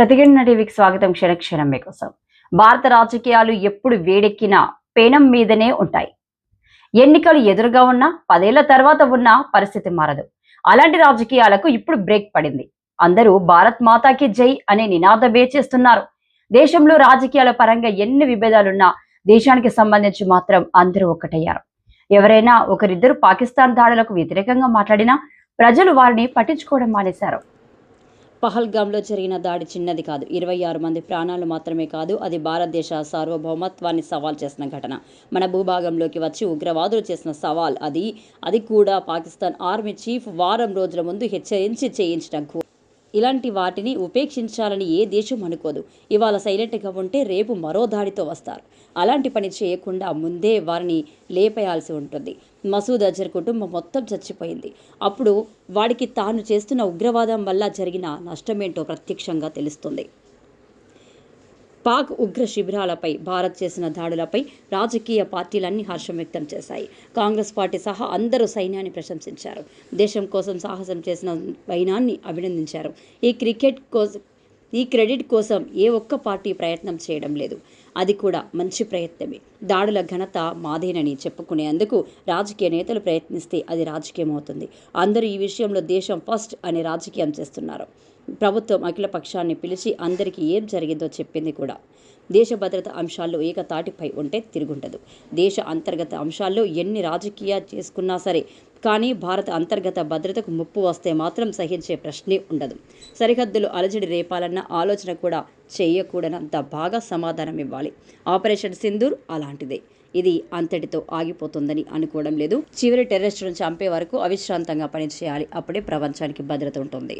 ప్రతిఘటన టీవీకి స్వాగతం క్షణ క్షణం మీకోసం. భారత రాజకీయాలు ఎప్పుడు వేడెక్కినా పేనం మీదనే ఉంటాయి. ఎన్నికలు ఎదురుగా ఉన్నా పదేళ్ళ తర్వాత ఉన్న పరిస్థితి మారదు. అలాంటి రాజకీయాలకు ఇప్పుడు బ్రేక్ పడింది. అందరూ భారత్ మాతాకి జై అనే నినాదమే చేస్తున్నారు దేశంలో రాజకీయాల పరంగా ఎన్ని విభేదాలున్నా దేశానికి సంబంధించి మాత్రం అందరూ ఒక్కటయ్యారు ఎవరైనా ఒకరిద్దరు పాకిస్తాన్ దాడులకు వ్యతిరేకంగా మాట్లాడినా ప్రజలు వారిని పట్టించుకోవడం మానేశారు. పహల్గామ్లో జరిగిన దాడి చిన్నది కాదు. ఇరవై ఆరు మంది ప్రాణాలు మాత్రమే కాదు అది భారతదేశ సార్వభౌమత్వాన్ని సవాల్ చేసిన ఘటన. మన భూభాగంలోకి వచ్చి ఉగ్రవాదులు చేసిన సవాల్ అది. అది కూడా పాకిస్తాన్ ఆర్మీ చీఫ్ వారం రోజుల ముందు హెచ్చరించి చేయించిన ఘో- ఇలాంటి వాటిని ఉపేక్షించాలని ఏ దేశం అనుకోదు. ఇవాళ సైలెంట్గా ఉంటే రేపు మరో దాడితో వస్తారు. అలాంటి పని చేయకుండా ముందే వారిని లేపేయాల్సి ఉంటుంది. మసూద్ అజర్ కుటుంబం మొత్తం చచ్చిపోయింది. అప్పుడు వాడికి తాను చేస్తున్న ఉగ్రవాదం వల్ల జరిగిన నష్టమేంటో ప్రత్యక్షంగా తెలుస్తుంది. పాక్ ఉగ్ర శిబిరాలపై భారత్ చేసిన దాడులపై రాజకీయ పార్టీలన్నీ హర్షం వ్యక్తం చేశాయి. కాంగ్రెస్ పార్టీ సహా అందరూ సైన్యాన్ని ప్రశంసించారు. దేశం కోసం సాహసం చేసిన వైనాన్ని అభినందించారు. ఈ క్రికెట్ కోసం ఈ క్రెడిట్ కోసం ఏ ఒక్క పార్టీ ప్రయత్నం చేయడం లేదు. అది కూడా మంచి ప్రయత్నమే. దాడుల ఘనత మాదేనని చెప్పుకునేందుకు రాజకీయ నేతలు ప్రయత్నిస్తే అది రాజకీయం అవుతుంది అందరూ ఈ విషయంలో దేశం ఫస్ట్ అనే రాజకీయం చేస్తున్నారు. ప్రభుత్వం అఖిల పక్షాన్ని పిలిచి అందరికీ ఏం జరిగిందో చెప్పింది కూడా. దేశ భద్రత అంశాల్లో ఏకతాటిపై ఉంటే తిరుగుండదు. దేశ అంతర్గత అంశాల్లో ఎన్ని రాజకీయ చేసుకున్నా సరే కానీ భారత అంతర్గత భద్రతకు ముప్పు వస్తే మాత్రం సహించే ప్రశ్నే ఉండదు. సరిహద్దులు అలజడి రేపాలన్న ఆలోచన కూడా చేయకూడనంత బాగా సమాధానం ఇవ్వాలి. ఆపరేషన్ సింధూర్ అలాంటిదే. ఇది అంతటితో ఆగిపోతుందని అనుకోవడం లేదు. చివరి టెర్రరిస్టులను చంపే వరకు అవిశ్రాంతంగా పనిచేయాలి. అప్పుడే ప్రపంచానికి భద్రత ఉంటుంది.